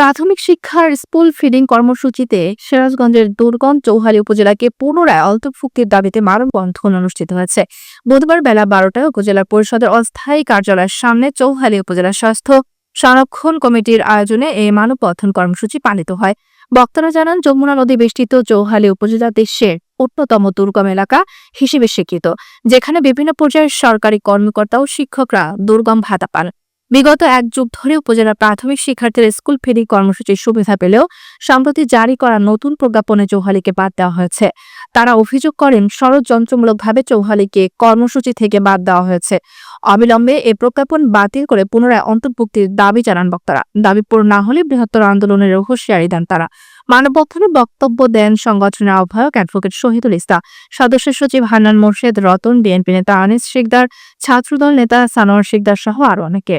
প্রাথমিক শিক্ষার school feeding কর্মসূচিতে সিরাজগঞ্জের দুর্গম চৌহালি উপজেলাকে পুনরায় অন্তর্ভুক্তির দাবিতে মানববন্ধন অনুষ্ঠিত হয়েছে। বুধবার বেলা বারোটায় উপজেলা পরিষদের অস্থায়ী কার্যালয়ের সামনে চৌহালি উপজেলা স্বাস্থ্য সংরক্ষণ কমিটির আয়োজনে এই মানববন্ধন কর্মসূচি পালিত হয়। বক্তারা জানান, যমুনা নদী বেষ্টিত চৌহালি উপজেলা দেশের অন্যতম দুর্গম এলাকা হিসেবে স্বীকৃত, যেখানে বিভিন্ন পর্যায়ের সরকারি কর্মকর্তা ও শিক্ষকরা দুর্গম ভাতা পান। বিগত এক যুগ ধরে উপজেলার প্রাথমিক শিক্ষার্থীরা স্কুল ফেরি কর্মসূচির সুবিধা পেলেও সম্প্রতি জারি করা নতুন প্রজ্ঞাপনে চৌহালিকে বাদ দেওয়া হয়েছে। তারা অভিযোগ করেন, ষড়যন্ত্রমূলকভাবে চৌহালিকে কর্মসূচি থেকে বাদ দেওয়া হয়েছে। অবিলম্বে এ প্রজ্ঞাপন বাতিল করে পুনরায় অন্তর্ভুক্তির দাবি জানান বক্তারা। দাবি পূরণ না হলে বৃহত্তর আন্দোলনের হুঁশিয়ারি দেন তারা। মানববন্ধনে বক্তব্য দেন সংগঠনের আহ্বায়ক অ্যাডভোকেট শহীদুল ইসলাম। সদস্য সচিব হান্নান মোর্শেদ রতন, বিএনপি নেতা আনিস শিকদার, ছাত্রদল নেতা সানোয়ার শিকদার সহ আরও অনেকে।